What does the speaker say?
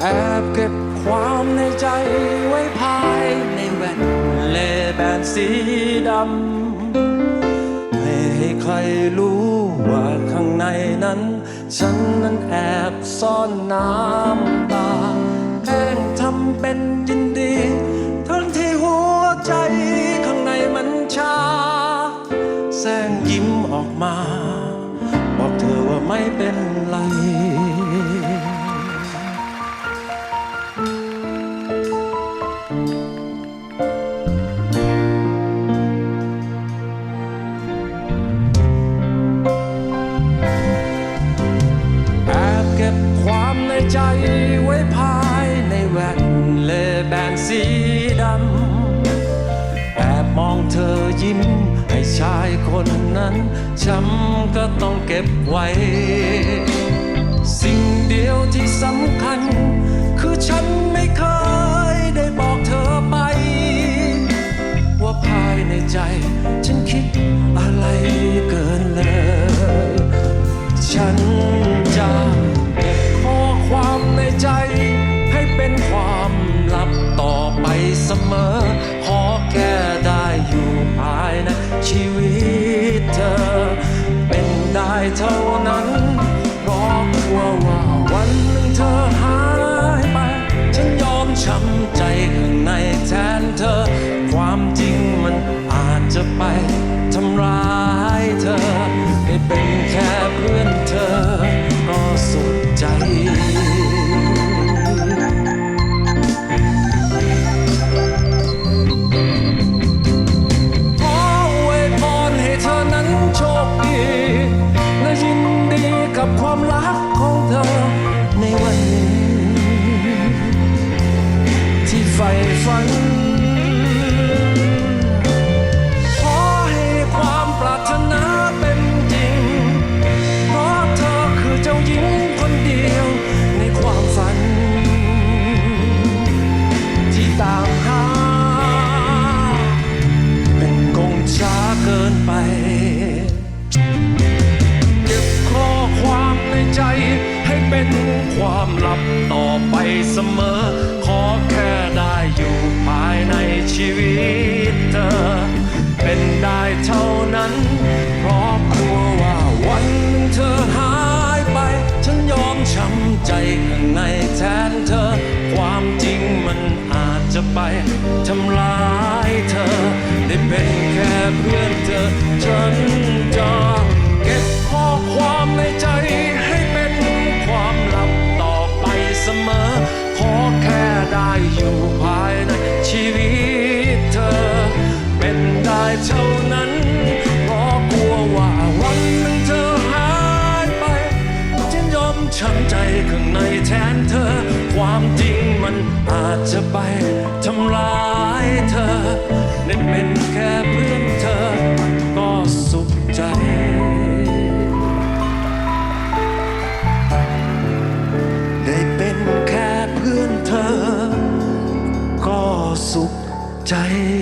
แอบเก็บความในใจไว้ภายในแว่นเลแบนสีดำไม่ให้ใครรู้ว่าข้างในนั้น ฉันนั้นแอบซ่อนน้ำตาแกล้งทำเป็นยินดี ทั้งที่หัวใจข้างในมันชาแสงยิ้มออกมา บอกเธอว่าไม่เป็นไร ไว้ภายในแว่นเลแบนสีดำแอบมองเธอยิ้ม ให้ชายคนนั้นช้ำก็ต้องเก็บไว้ สิ่งเดียวที่สำคัญ คือฉันไม่เคยได้บอกเธอไป ว่าภายในใจ ฉันคิดอะไรเกินเลย ฉันจะ เสมอ ขอแค่ได้อยู่ภายในชีวิตเธอ เป็นได้เท่านั้นเพราะกลัวว่าวันหนึ่งเธอหายไป ฉันยอมช้ำ กับความรักของเธอในวันนี้ ที่ใฝ่ฝัน ความลับต่อไปเสมอ ขอแค่ได้อยู่ภายในชีวิตเธอ เป็นได้เท่านั้น เพราะกลัวว่าวันหนึ่งเธอหายไป ฉันยอมช้ำใจข้างในแทนเธอ ความจริงมันอาจจะไปทำร้ายเธอ ได้เป็นแค่เพื่อนเธอฉัน ขอแค่ได้อยู่ภายในชีวิตเธอ เป็นได้เท่านั้นเพราะกลัวว่าวันหนึ่งเธอหายไปฉันยอมช้ำใจข้างในแทนเธอ ความจริงมันอาจจะไปทำร้ายเธอได้เป็นแค่เพื่อน 在。